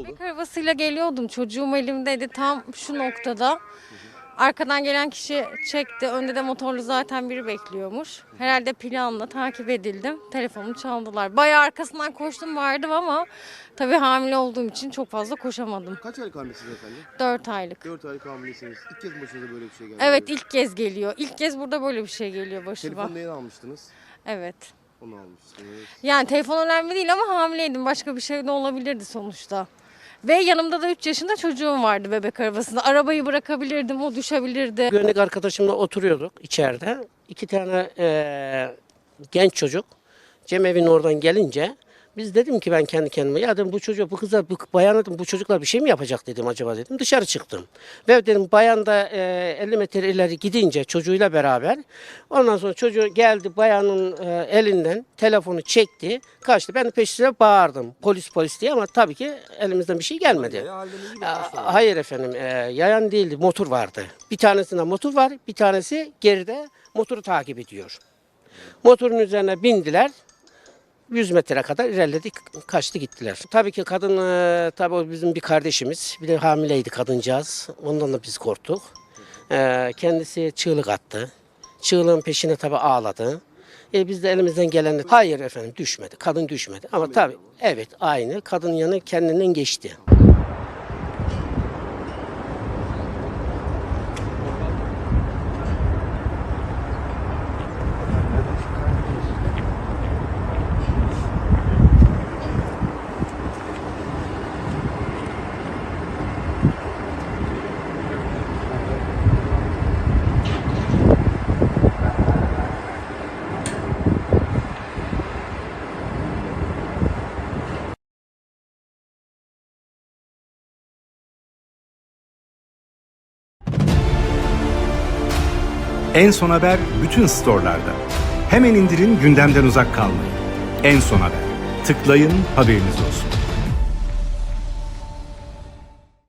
oldu? Bebek arabasıyla geliyordum. Çocuğum elimdeydi tam şu noktada. Arkadan gelen kişi çekti. Önde de motorlu zaten biri bekliyormuş. Herhalde planla takip edildim. Telefonumu çaldılar. Bayağı arkasından koştum vardım ama tabii hamile olduğum için çok fazla koşamadım. Kaç aylık hamilesiniz efendim? 4 aylık. 4 aylık hamilesiniz. İlk kez başınıza böyle bir şey geldi. Evet ilk kez geliyor. İlk kez burada böyle bir şey geliyor başıma. Telefonu neyini almıştınız? Evet. Onu almıştınız. Yani telefon önemli değil ama hamileydim. Başka bir şey de olabilirdi sonuçta. Ve yanımda da 3 yaşında çocuğum vardı bebek arabasında. Arabayı bırakabilirdim, o düşebilirdi. Güvenlik arkadaşımla oturuyorduk içeride. İki tane eee, genç çocuk Cem evin oradan gelince biz dedim ki ben kendi kendime ya dedim bu çocuğa bu kıza bu bayana dedim bu çocuklar bir şey mi yapacak dedim acaba dedim dışarı çıktım. Ve dedim bayan da eee, 50 metre ileri gidince çocuğuyla beraber ondan sonra çocuğu geldi bayanın eee, elinden telefonu çekti kaçtı. Ben de peşine bağırdım polis polis diye ama tabii ki elimizden bir şey gelmedi. Aa, Hayır efendim, e, yayan değildi, motor vardı. Bir tanesinde motor var, bir tanesi geride motoru takip ediyor. Motorun üzerine bindiler, 100 metre kadar ilerledik, kaçtı gittiler. Tabii ki kadın, e, tabii o bizim bir kardeşimiz, bir de hamileydi kadıncağız, ondan da biz korktuk. E, kendisi çığlık attı, çığlığın peşine tabii ağladı. E biz de elimizden geleni, hayır efendim düşmedi, kadın düşmedi. Ama tabii, evet aynı, kadın yanı kendinden geçti. En Son Haber bütün storelarda. Hemen indirin gündemden uzak kalmayın. En Son Haber. Tıklayın haberiniz olsun.